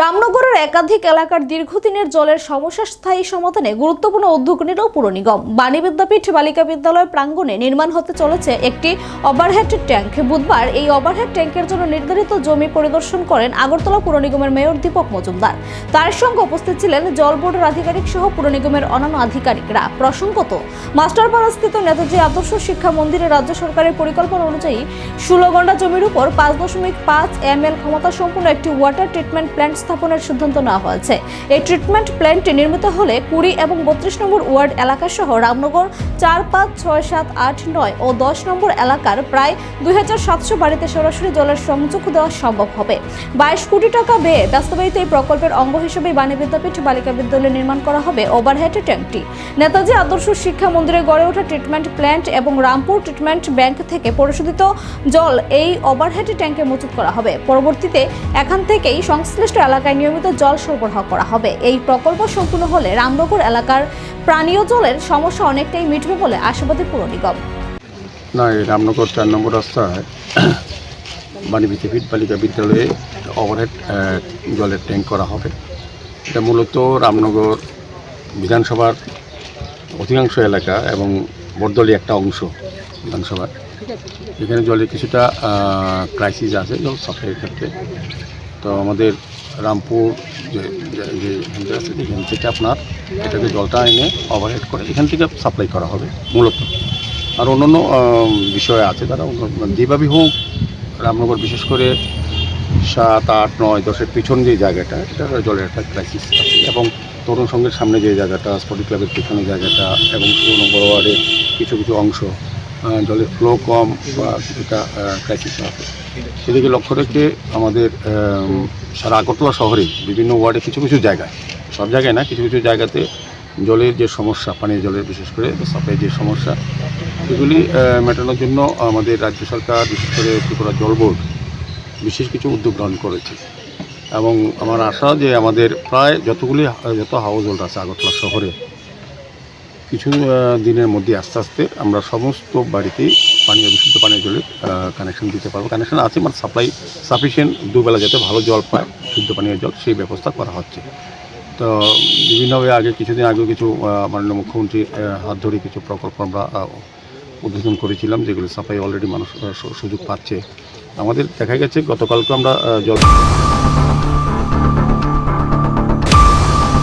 রামনগরের একাধিক এলাকার দীর্ঘদিনের জলের সমস্যা স্থায়ী সমাধানে গুরুত্বপূর্ণ উদ্যোগ নিল পুর নিগম। বাণী বিদ্যাপীঠ, বালিকা বিদ্যালয় প্রাঙ্গণে নির্মাণ হতে চলেছে একটি ওভারহেড ট্যাঙ্ক বুধবার এই ওভারহেড ট্যাঙ্কের জন্য নির্ধারিত জমি পরিদর্শন করেন আগরতলা পুর নিগমের মেয়র দীপক মজুমদার। তার সঙ্গে উপস্থিত ছিলেন জল বোর্ডের আধিকারিক সহ পুর নিগমের অন্যান্য আধিকারিকরা। প্রসঙ্গত, মাস্টারপাড়াস্থিত নেতাজি আদর্শ শিক্ষা মন্দিরে রাজ্য সরকারের পরিকল্পনা অনুযায়ী ষোলগন্ডা জমির উপর পাঁচ দশমিক পাঁচ এম এল ক্ষমতা সম্পন্ন একটি ওয়াটার ট্রিটমেন্ট প্ল্যান্ট স্থাপনের সিদ্ধান্ত নেওয়া হয়েছে। এই ট্রিটমেন্ট প্ল্যান্টটি নির্মিত হলে কুড়ি এবং বত্রিশ নম্বর ওয়ার্ড এলাকা সহ রামনগর চার পাঁচ ছয় সাত আট নয় ও দশ নম্বর এলাকার প্রায় দুই হাজার সাতশো বাড়িতে সরাসরি জলের সংযোগ দেওয়া সম্ভব হবে। বাইশ কোটি টাকা ব্যয়ে বাস্তবায়িত এই প্রকল্পের অঙ্গ হিসেবে বাণী বিদ্যাপীঠ বালিকা বিদ্যালয়ে নির্মাণ করা হবে ওভারহেড ট্যাঙ্কটি। নেতাজি আদর্শ শিক্ষা মন্দিরে গড়ে ওঠা ট্রিটমেন্ট প্ল্যান্ট এবং রামপুর ট্রিটমেন্ট ব্যাংক থেকে পরিশোধিত জল এই ওভারহেড ট্যাঙ্কে মজুত করা হবে। পরবর্তীতে এখান থেকেই সংশ্লিষ্ট এলাকায় নিয়মিত জল সরবরাহ করা হবে। এই প্রকল্প সম্পূর্ণ হলে রামনগর এলাকার পানীয় জলের সমস্যা অনেকটাই মিটবে বলে আশাবাদী পুর নিগম। না, এই রামনগর চার নম্বর রাস্তায় বাণী বিদ্যাপীঠ বালিকা বিদ্যালয়ে ওভারহেড জলের ট্যাঙ্ক করা হবে। এটা মূলত রামনগর বিধানসভার অধিকাংশ এলাকা এবং বরদলি একটা অংশ বিধানসভার। এখানে জলের কিছুটা ক্রাইসিস আছে, জল সাপ্লাইয়ের ক্ষেত্রে। তো আমাদের রামপুর যে যে- আছে এখান থেকে আপনার এটাকে জলটা এনে ওভারহেড করে এখান থেকে সাপ্লাই করা হবে মূলত। আর অন্যান্য বিষয় আছে, তারা অন্য- যেভাবেই হোক, রামনগর বিশেষ করে সাত, আট, নয়, দশের পিছন যে জায়গাটা এটা জলের একটা ক্রাইসিস আছে এবং তরুণ সঙ্গের সামনে যে জায়গাটা স্পোর্টিং ক্লাবের পিছনে জায়গাটা এবং নম্বর ওয়ার্ডের কিছু কিছু অংশ জলের ফ্লো কম বা কিছুটা ক্রাইসিস আছে সেদিকে লক্ষ্য রেখে আমাদের সারা আগরতলা শহরে বিভিন্ন ওয়ার্ডে কিছু কিছু জায়গায়, সব জায়গায় না, কিছু কিছু জায়গাতে জলের যে সমস্যা, পানীয় জলের বিশেষ করে সাপ্লাই যে সমস্যা সেগুলি মেটানোর জন্য আমাদের রাজ্য সরকার, বিশেষ করে ত্রিপুরা জল বোর্ড, বিশেষ কিছু উদ্যোগ গ্রহণ করেছে। এবং আমার আশা যে আমাদের প্রায় যতগুলি, যত হাউস হোল্ড আছে আগরতলা শহরে কিছু দিনের মধ্যে আস্তে আস্তে আমরা সমস্ত বাড়িতেই পানীয় বিশুদ্ধ পানীয় জলের কানেকশন দিতে পারব। কানেকশন আছে মানে সাপ্লাই সাফিসিয়েন্ট দুবেলা যাতে ভালো জল পায় শুদ্ধ পানীয় জল, সেই ব্যবস্থা করা হচ্ছে। তো বিভিন্নভাবে আগে, কিছুদিন আগেও কিছু মাননীয় মুখ্যমন্ত্রীর হাত ধরে কিছু প্রকল্প আমরা উদ্বোধন করেছিলাম, যেগুলো সাপ্লাই অলরেডি মানুষ সুযোগ পাচ্ছে। আমাদের দেখা গেছে, গতকালকে আমরা জল